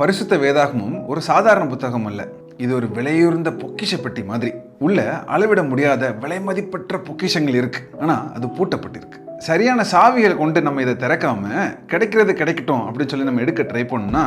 பரிசுத்த வேதாகமும் ஒரு சாதாரண புத்தகம் அல்ல. இது ஒரு விலையுர்ந்த பொக்கிஷப்பட்டி மாதிரி. உள்ள அளவிட முடியாத விலை மதிப்பற்ற பொக்கிஷங்கள் இருக்கு. ஆனா அது பூட்டப்பட்டிருக்கு. சரியான சாவிகளை கொண்டு நம்ம இதை திறக்காம கிடைக்கிறது கிடைக்கட்டும் அப்படின்னு சொல்லி நம்ம எடுக்க ட்ரை பண்ணோம்னா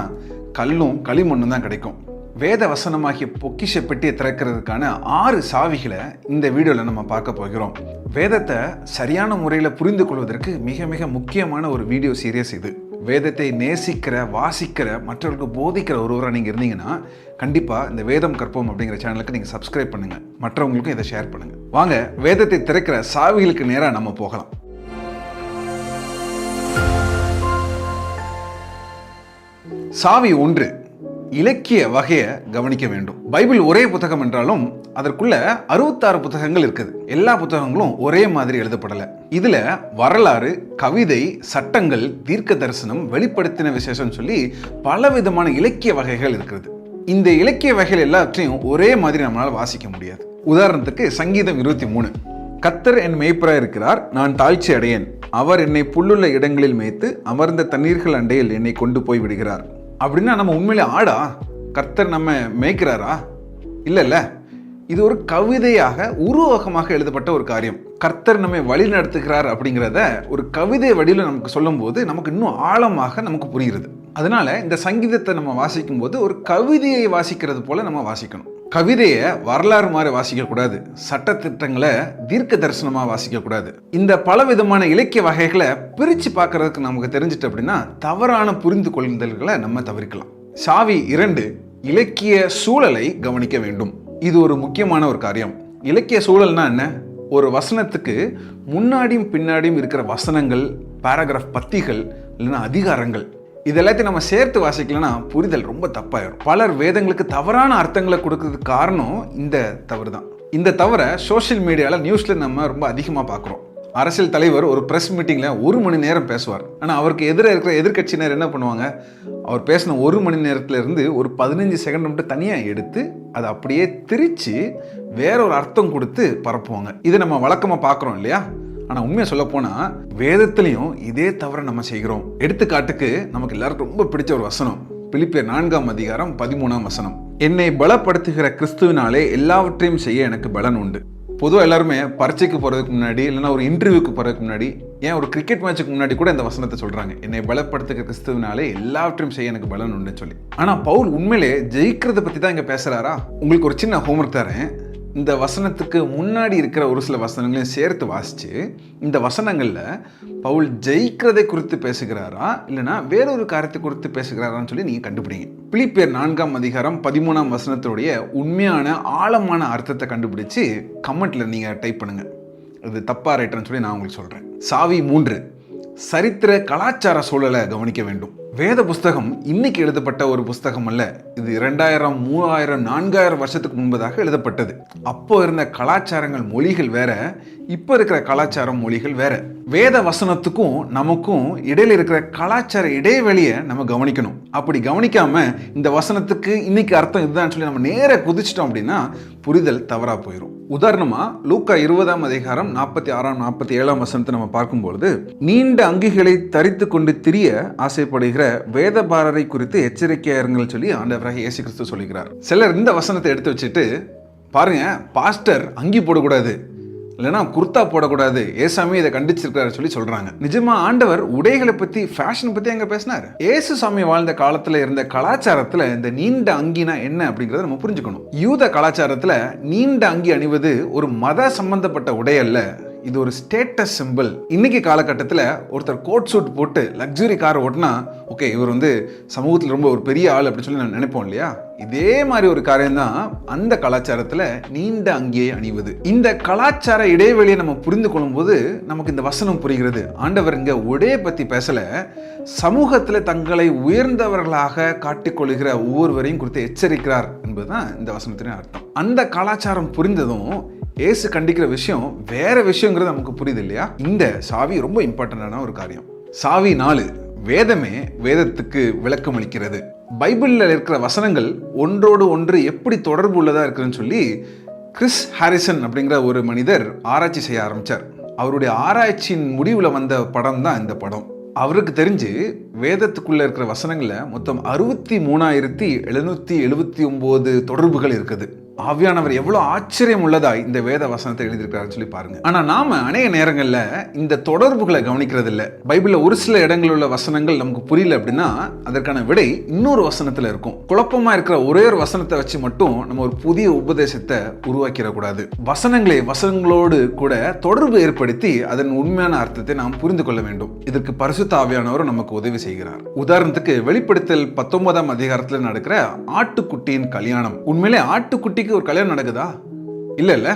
கல்லும் களிமண்ணும் தான் கிடைக்கும். வேத வசனமாகிய பொக்கிஷ பெட்டியை திறக்கிறதுக்கான ஆறு சாவிகளை இந்த வீடியோவில் நம்ம பார்க்க போகிறோம். வேதத்தை சரியான முறையில் புரிந்து கொள்வதற்கு மிக மிக முக்கியமான ஒரு வீடியோ சீரியஸ் இது. வேதத்தை நேசிக்கிற வாசிக்கிற மற்றவர்களுக்கு போதிக்கிற ஒருவராக நீங்கள் இருந்தீங்கன்னா கண்டிப்பாக இந்த வேதம் கற்போம் அப்படிங்கிற சேனலுக்கு நீங்கள் சப்ஸ்கிரைப் பண்ணுங்கள் மற்றவங்களுக்கும் இதை ஷேர் பண்ணுங்கள் வாங்க வேதத்தை திறக்கிற சாவிகளுக்கு நேராக நம்ம போகலாம். சாவி ஒன்று. இலக்கிய வகையை கவனிக்க வேண்டும். பைபிள் ஒரே புத்தகம் என்றாலும் அதற்குள்ள அறுபத்தாறு புத்தகங்கள் இருக்குது. எல்லா புத்தகங்களும் ஒரே மாதிரி எழுதப்படலை. இதுல வரலாறு கவிதை சட்டங்கள் தீர்க்க தரிசனம் வெளிப்படுத்தின விசேஷம் சொல்லி பல விதமான இலக்கிய வகைகள் இருக்கிறது இந்த இலக்கிய வகைகள் எல்லாத்தையும் ஒரே மாதிரி நம்மளால் வாசிக்க முடியாது. உதாரணத்துக்கு சங்கீதம் இருபத்தி மூணு. கத்தர் என் மேய்ப்பராக இருக்கிறார் நான் தாழ்ச்சி அடையேன். அவர் என்னை புல்லுள்ள இடங்களில் மேய்த்து அமர்ந்த தண்ணீர்கள் அண்டையில் என்னை கொண்டு போய் விடுகிறார். அப்படின்னா நம்ம உண்மையிலே ஆடா? கர்த்தர் நம்ம மேய்க்கிறாரா? இல்லைல்ல. இது ஒரு கவிதையாக உருவகமாக எழுதப்பட்ட ஒரு காரியம். கர்த்தர் நம்மை வழி நடத்துகிறார் அப்படிங்கிறத ஒரு கவிதை வடிவில் நமக்கு சொல்லும்போது நமக்கு இன்னும் ஆழமாக நமக்கு புரிகிறது. அதனால இந்த சங்கீதத்தை நம்ம வாசிக்கும் போது ஒரு கவிதையை வாசிக்கிறது போல நம்ம வாசிக்கணும். கவிதையை வரலாறு மாதிரி வாசிக்கக்கூடாது சட்டத்திட்டங்களை தீர்க்க தரிசனமாக வாசிக்கக்கூடாது இந்த பல விதமான இலக்கிய வகைகளை பிரித்து பார்க்கறதுக்கு நமக்கு தெரிஞ்சிட்டு அப்படின்னா தவறான புரிந்து கொள்ளுதல்களை நம்ம தவிர்க்கலாம். சாவி இரண்டு இலக்கிய சூழலை கவனிக்க வேண்டும். இது ஒரு முக்கியமான ஒரு காரியம். இலக்கிய சூழல்னா என்ன? ஒரு வசனத்துக்கு முன்னாடியும் பின்னாடியும் இருக்கிற வசனங்கள் பேராகிராஃப் பத்திகள் இல்லைன்னா அதிகாரங்கள் இது எல்லாத்தையும் நம்ம சேர்த்து வாசிக்கலனா புரிதல் ரொம்ப தப்பாயிடும் பலர் வேதங்களுக்கு தவறான அர்த்தங்களை கொடுக்கறதுக்கு காரணம் இந்த தவறு தான். இந்த தவிர சோஷியல் மீடியாவில் நியூஸில் நம்ம ரொம்ப அதிகமாக பார்க்குறோம். அரசியல் தலைவர் ஒரு ப்ரெஸ் மீட்டிங்கில் ஒரு மணி நேரம் பேசுவார். ஆனால் அவருக்கு எதிராக இருக்கிற எதிர்கட்சியினர் என்ன பண்ணுவாங்க? அவர் பேசின ஒரு மணி நேரத்துல இருந்து ஒரு பதினஞ்சு செகண்ட் மட்டும் தனியாக எடுத்து அதை அப்படியே திரித்து வேற ஒரு அர்த்தம் கொடுத்து பரப்புவாங்க. இதை நம்ம வழக்கமாக பார்க்குறோம் இல்லையா? ஆனால் உண்மையை சொல்ல போனால் வேதத்துலேயும் இதே தவிர நம்ம செய்கிறோம். எடுத்துக்காட்டுக்கு நமக்கு எல்லாருக்கும் ரொம்ப பிடிச்ச ஒரு வசனம். பிலிப்பியர் நான்காம் அதிகாரம் பதிமூணாம் வசனம். என்னை பலப்படுத்துகிற கிறிஸ்துவினாலே எல்லாவற்றையும் செய்ய எனக்கு பலன் உண்டு. பொதுவாக எல்லாருமே பரீட்சைக்கு போகிறதுக்கு முன்னாடி இல்லைன்னா ஒரு இன்டர்வியூக்கு போகிறதுக்கு முன்னாடி ஏன் ஒரு கிரிக்கெட் மேட்ச்சுக்கு முன்னாடி கூட இந்த வசனத்தை சொல்கிறாங்க என்னை பலப்படுத்துகிற கிறிஸ்துவினாலே எல்லாவற்றையும் செய்ய எனக்கு பலன் உண்டுன்னு சொல்லி. ஆனால் பவுல் உண்மையிலே ஜெயிக்கிறத பற்றி தான் இங்கே பேசுகிறாரா உங்களுக்கு ஒரு சின்ன ஹோம்ஒர்க் தரேன். இந்த வசனத்துக்கு முன்னாடி இருக்கிற ஒரு சில வசனங்களையும் சேர்த்து வாசித்து இந்த வசனங்களில் பவுல் ஜெயிக்கிறதை குறித்து பேசுகிறாரா இல்லைனா வேறொரு காரியத்தை குறித்து பேசுகிறாரான்னு சொல்லி நீங்கள் கண்டுபிடிங்க. பிலிப்பியர் நான்காம் அதிகாரம் பதிமூணாம் வசனத்துடைய உண்மையான ஆழமான அர்த்தத்தை கண்டுபிடிச்சு கமெண்ட்டில் நீங்கள் டைப் பண்ணுங்கள் இது தப்பா ரைட்டர்னு சொல்லி நான் உங்களுக்கு சொல்கிறேன் சாவி மூன்று. சரித்திர கலாச்சார சூழலை கவனிக்க வேண்டும். வேத புஸ்தகம் இன்னைக்கு எழுதப்பட்ட ஒரு புஸ்தகம் அல்ல. இது இரண்டாயிரம் மூவாயிரம் நான்காயிரம் வருஷத்துக்கு முன்பதாக எழுதப்பட்டது. அப்போ இருந்த கலாச்சாரங்கள் மொழிகள் வேற இப்போ இருக்கிற கலாச்சாரம் மொழிகள் வேற. வேத வசனத்துக்கும் நமக்கும் இடையில இருக்கிற கலாச்சார இடைவெளியை நம்ம கவனிக்கணும். அப்படி கவனிக்காம இந்த வசனத்துக்கு இன்னைக்கு அர்த்தம் இதுதான் சொல்லி நம்ம நேர குதிச்சிட்டோம் அப்படின்னா புரிதல் தவறா போயிடும் உதாரணமா லூக்கா இருபதாம் அதிகாரம் நாற்பத்தி ஆறாம் நாற்பத்தி ஏழாம் வசனத்தை நம்ம பார்க்கும்பொழுது நீண்ட அங்கிகளை தரித்து கொண்டு திரிய ஆசைப்படுகிற வேதபாரரை குறித்து எச்சரிக்கையாக இருங்கள் சொல்லி ஆண்டவராக இயேசு கிறிஸ்து சொல்லுகிறார். சிலர் இந்த வசனத்தை எடுத்து வச்சுட்டு பாருங்க பாஸ்டர் அங்கி போடக்கூடாது. இல்லைன்னா குர்த்தா போடக்கூடாது. ஏசாமி இதை கண்டிச்சிருக்காரு சொல்லி சொல்றாங்க. நிஜமா ஆண்டவர் உடைகளை பத்தி ஃபேஷன் பத்தி அங்க பேசினார்? ஏசு சாமி வாழ்ந்த காலத்துல இருந்த கலாச்சாரத்துல இந்த நீண்ட அங்கினா என்ன அப்படிங்கறத நம்ம புரிஞ்சுக்கணும். யூத கலாச்சாரத்துல நீண்ட அங்கி அணிவது ஒரு மத சம்பந்தப்பட்ட உடை அல்ல. இது ஒரு ஸ்டேட்டஸ் சிம்பிள் இன்னைக்கு காலகட்டத்தில் ஒருத்தர் கோட் சூட் போட்டு லக்ஸுரி கார் ஓட்டினா ஓகே இவர் வந்து சமூகத்தில் ரொம்ப ஒரு பெரிய ஆள் அப்படின்னு சொல்லி நான் நினைப்போம் இல்லையா? இதே மாதிரி ஒரு காரியம் தான் அந்த கலாச்சாரத்தில் நீண்ட அங்கேயே அணிவது. இந்த கலாச்சார இடைவெளியை நம்ம புரிந்து கொள்ளும்போது நமக்கு இந்த வசனம் புரிகிறது. ஆண்டவர் இங்கே ஒடே பற்றி பேசல. சமூகத்தில் தங்களை உயர்ந்தவர்களாக காட்டிக்கொள்கிற ஒவ்வொருவரையும் குறித்து எச்சரிக்கிறார் என்பதுதான் இந்த வசனத்தின் அர்த்தம். அந்த கலாச்சாரம் புரிந்ததும் ஏசு கண்டிக்கிற விஷயம் வேற விஷயங்கிறது நமக்கு புரியுது இல்லையா இந்த சாவி ரொம்ப இம்பார்ட்டண்டான ஒரு காரியம். சாவி நாலு வேதமே வேதத்துக்கு விளக்கம் அளிக்கிறது. பைபிளில் இருக்கிற வசனங்கள் ஒன்றோடு ஒன்று எப்படி தொடர்பு உள்ளதா இருக்குன்னு சொல்லி கிறிஸ் ஹாரிசன் அப்படிங்கிற ஒரு மனிதர் ஆராய்ச்சி செய்ய ஆரம்பிச்சார். அவருடைய ஆராய்ச்சியின் முடிவில் வந்த படம் தான் இந்த படம். அவருக்கு தெரிஞ்சு வேதத்துக்குள்ளே இருக்கிற வசனங்களில் மொத்தம் அறுபத்தி மூணாயிரத்தி எழுநூற்றி எழுபத்தி ஒம்பது தொடர்புகள் இருக்குது. ஆவியானவர் எவ்வளோ ஆச்சரியம் உள்ளதா இந்த வேத வசனத்தை எழுதியிருக்காருன்னு சொல்லி பாருங்க. ஆனால் நாம அநேக நேரங்களில் இந்த தொடர்புகளை கவனிக்கிறது இல்லை பைபிளில் ஒரு சில இடங்களில் உள்ள வசனங்கள் நமக்கு புரியல அப்படின்னா அதற்கான விடை இன்னொரு வசனத்தில் இருக்கும். குழப்பமா இருக்கிற ஒரே ஒரு வசனத்தை வச்சு மட்டும் நம்ம ஒரு புதிய உபதேசத்தை உருவாக்கிடக்கூடாது. வசனங்களை வசனங்களோடு கூட தொடர்பு ஏற்படுத்தி அதன் உண்மையான அர்த்தத்தை நாம் புரிந்து கொள்ள வேண்டும். இதற்கு பரிசுத்த ஆவியானவரும் நமக்கு உதவி செய்கிறார். உதாரணத்துக்கு வெளிப்படுத்தல் பத்தொன்பதாம் அதிகாரத்தில் நடக்கிற ஆட்டுக்குட்டியின் கல்யாணம். உண்மையிலே ஆட்டுக்குட்டிக்கு ஒரு கல்யாணம் நடக்குதா? இல்ல இல்ல.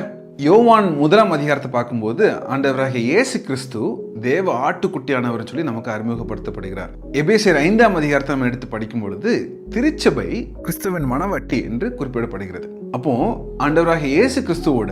யோவான் முதலாம் அதிகாரத்தை பார்க்கும்போது ஆண்டவராகிய இயேசு கிறிஸ்து தேவ ஆட்டுக்குட்டியானவர் சொல்லி நமக்கு அறிமுகப்படுத்தப்படுகிறார். எபேசியர் ஐந்தாம் அதிகாரத்தை நம்ம எடுத்து படிக்கும் பொழுது திருச்சபை கிறிஸ்துவின் மனவாட்டி என்று குறிப்பிடப்படுகிறது. அப்போ ஆண்டவராகிய இயேசு கிறிஸ்துவோட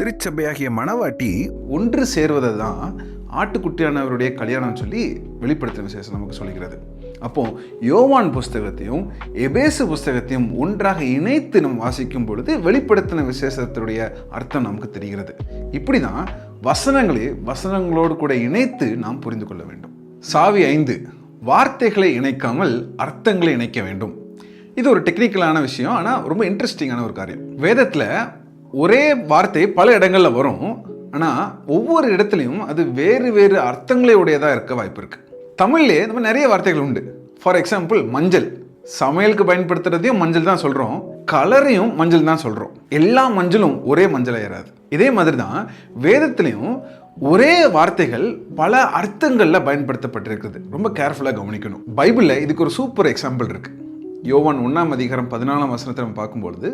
திருச்சபையாகிய மனவாட்டி ஒன்று சேர்வதை தான் ஆட்டுக்குட்டியானவருடைய கல்யாணம் சொல்லி வெளிப்படுத்தும் விசேஷம் நமக்கு சொல்கிறது அப்போ யோவான் புஸ்தகத்தையும் எபேசு புஸ்தகத்தையும் ஒன்றாக இணைத்து நம்ம வாசிக்கும் பொழுது வெளிப்படுத்தின விசேஷத்தினுடைய அர்த்தம் நமக்கு தெரிகிறது. இப்படி தான் வசனங்களை வசனங்களோடு கூட இணைத்து நாம் புரிந்து கொள்ள வேண்டும். சாவி ஐந்து வார்த்தைகளை இணைக்காமல் அர்த்தங்களை இணைக்க வேண்டும். இது ஒரு டெக்னிக்கலான விஷயம் ஆனால் ரொம்ப இன்ட்ரெஸ்டிங்கான ஒரு காரியம். வேதத்தில் ஒரே வார்த்தை பல இடங்களில் வரும். ஆனால் ஒவ்வொரு இடத்துலையும் அது வேறு வேறு அர்த்தங்களை உடையதாக இருக்க வாய்ப்பு இருக்குது தமிழ்லேயே நம்ம மாதிரி நிறைய வார்த்தைகள் உண்டு. ஃபார் எக்ஸாம்பிள் மஞ்சள். சமையலுக்கு பயன்படுத்துறதையும் மஞ்சள் தான் சொல்கிறோம் கலரையும் மஞ்சள் தான் சொல்கிறோம் எல்லா மஞ்சளும் ஒரே மஞ்சள் ஏறாது இதே மாதிரி தான் வேதத்துலேயும் ஒரே வார்த்தைகள் பல அர்த்தங்களில் பயன்படுத்தப்பட்டிருக்குது. ரொம்ப கேர்ஃபுல்லாக கவனிக்கணும். பைபிளில் இதுக்கு ஒரு சூப்பர் எக்ஸாம்பிள் இருக்குது யோவான் ஒன்றாம் அதிகாரம் பதினாலாம் வசனத்தை நம்ம பார்க்கும்பொழுது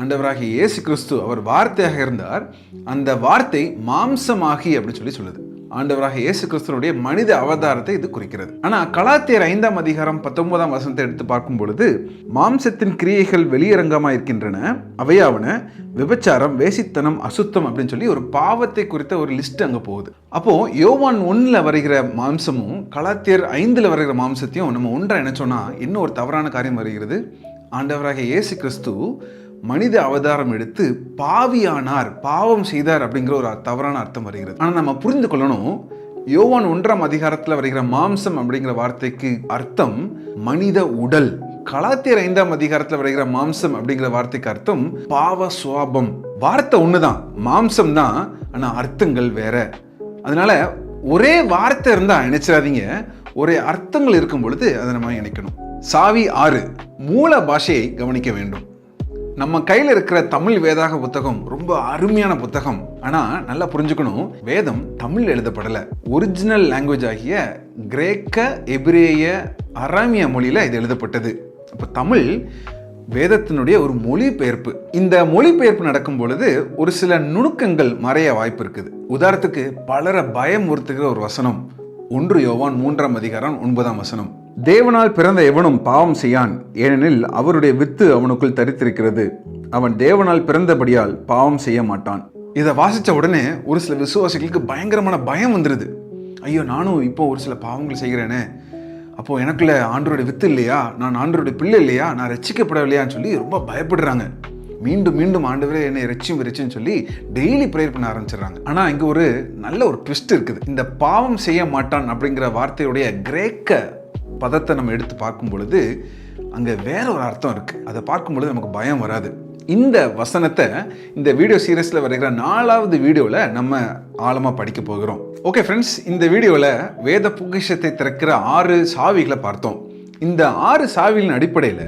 ஆண்டவராகிய இயேசு கிறிஸ்து அவர் வார்த்தையாக இருந்தார். அந்த வார்த்தை மாம்சமாகி அப்படின்னு சொல்லி சொல்லுது. ஆண்டவராக இயேசு கிறிஸ்தனுடைய மனித அவதாரத்தை இது குறிக்கிறது. ஆனால் கலாத்தியர் ஐந்தாம் அதிகாரம் பத்தொன்பதாம் வசனத்தை எடுத்து பார்க்கும் பொழுது மாம்சத்தின் கிரியைகள் வெளியரங்கமாக இருக்கின்றன அவையாவன விபச்சாரம் வேசித்தனம் அசுத்தம் அப்படின்னு சொல்லி ஒரு பாவத்தை குறித்த ஒரு லிஸ்ட் அங்கே போகுது. அப்போ யோவான் ஒன்றில் வருகிற மாம்சமும் கலாத்தியர் ஐந்தில் வருகிற மாம்சத்தையும் நம்ம ஒன்றா நினைச்சோன்னா என்ன ஒரு தவறான காரியம் வருகிறது. ஆண்டவராக இயேசு கிறிஸ்து மனித அவதாரம் எடுத்து பாவியானார் பாவம் செய்தார் அப்படிங்கிற ஒரு தவறான அர்த்தம் வருகிறது. ஆனால் நம்ம புரிந்து கொள்ளணும் யோவான் ஒன்றாம் அதிகாரத்தில் வருகிற மாம்சம் அப்படிங்கிற வார்த்தைக்கு அர்த்தம் மனித உடல். கலாத்தியர் ஐந்தாம் அதிகாரத்தில் வருகிற மாம்சம் அப்படிங்கிற வார்த்தைக்கு அர்த்தம் பாவ சுவாபம். வார்த்தை ஒண்ணுதான் மாம்சம் தான் ஆனால் அர்த்தங்கள் வேற. அதனால ஒரே வார்த்தை இருந்தா நினைச்சிடாதீங்க ஒரே அர்த்தங்கள் இருக்கும் பொழுது அதை நம்ம நினைக்கணும் சாவி ஆறு மூல பாஷையை கவனிக்க வேண்டும். நம்ம கையில் இருக்கிற தமிழ் வேதாக புத்தகம் ரொம்ப அருமையான புத்தகம். ஆனால் நல்லா புரிஞ்சுக்கணும் வேதம் தமிழ் எழுதப்படலை. ஒரிஜினல் லாங்குவேஜ் ஆகிய கிரேக்க எபிரேய அராமிய மொழியில் இது எழுதப்பட்டது. இப்போ தமிழ் வேதத்தினுடைய ஒரு மொழிபெயர்ப்பு. இந்த மொழிபெயர்ப்பு நடக்கும் பொழுது ஒரு சில நுணுக்கங்கள் மறைய வாய்ப்பு இருக்குது. உதாரணத்துக்கு பலரை பயமுறுத்துகிற ஒரு வசனம். ஒன்று யோவான் மூன்றாம் அதிகாரம் ஒன்பதாம் வசனம். தேவனால் பிறந்த எவனும் பாவம் செய்யான் ஏனெனில் அவருடைய வித்து அவனுக்குள் தரித்திருக்கிறது. அவன் தேவனால் பிறந்தபடியால் பாவம் செய்ய மாட்டான். இதை வாசித்த உடனே ஒரு சில விசுவாசிகளுக்கு பயங்கரமான பயம் வந்துடுது ஐயோ நானும் இப்போ ஒரு சில பாவங்கள் செய்கிறேனே. அப்போது எனக்குள்ள ஆண்டருடைய வித்து இல்லையா? நான் ஆண்டருடைய பிள்ளை இல்லையா? நான் ரசிக்கப்படவில்லையான்னு சொல்லி ரொம்ப பயப்படுறாங்க. மீண்டும் மீண்டும் ஆண்டவரே என்னை இறைச்சியும் ரச்சின்னு சொல்லி டெய்லி ப்ரேயர் பண்ண ஆரம்பிச்சிடுறாங்க. ஆனால் இங்கே ஒரு நல்ல ஒரு ட்விஸ்ட் இருக்குது. இந்த பாவம் செய்ய மாட்டான் அப்படிங்கிற வார்த்தையுடைய கிரேக்க பதத்தை நம்ம எடுத்து பார்க்கும் பொழுது அங்கே வேற ஒரு அர்த்தம் இருக்குது அதை பார்க்கும் பொழுது நமக்கு பயம் வராது. இந்த வசனத்தை இந்த வீடியோ சீரியஸில் வருகிற நாலாவது வீடியோவில் நம்ம ஆழமாக படிக்க போகிறோம். ஓகே ஃப்ரெண்ட்ஸ் இந்த வீடியோவில் வேத பொக்கிஷத்தை திறக்கிற ஆறு சாவிகளை பார்த்தோம். இந்த ஆறு சாவிகளின் அடிப்படையில்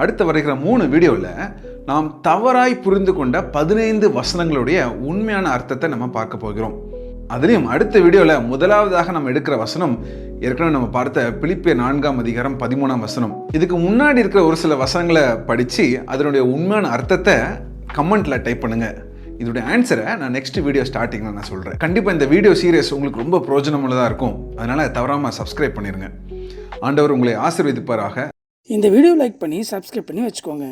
அடுத்து வருகிற மூணு வீடியோவில் நாம் தவறாய் புரிந்து கொண்ட பதினைந்து வசனங்களுடைய உண்மையான அர்த்தத்தை நம்ம பார்க்க போகிறோம். அதுலேயும் அடுத்த வீடியோவில் முதலாவதாக நம்ம எடுக்கிற வசனம் ஏற்கனவே நம்ம பார்த்த பிலிப்பிய நான்காம் அதிகாரம் பதிமூணாம் வசனம். இதுக்கு முன்னாடி இருக்கிற ஒரு சில வசனங்களை படித்து அதனுடைய உண்மையான அர்த்தத்தை கமெண்ட்டில் டைப் பண்ணுங்கள் இதோடைய ஆன்சரை நான் நெக்ஸ்ட் வீடியோ ஸ்டார்டிங்கில் நான் சொல்கிறேன் கண்டிப்பாக இந்த வீடியோ சீரியஸ் உங்களுக்கு ரொம்ப பிரோஜனமுள்ளதாக இருக்கும். அதனால் தவறாமல் சப்ஸ்கிரைப் பண்ணிடுங்க ஆண்டவர் உங்களை ஆசீர்வதிப்பாராக. இந்த வீடியோ லைக் பண்ணி சப்ஸ்கிரைப் பண்ணி வச்சுக்கோங்க.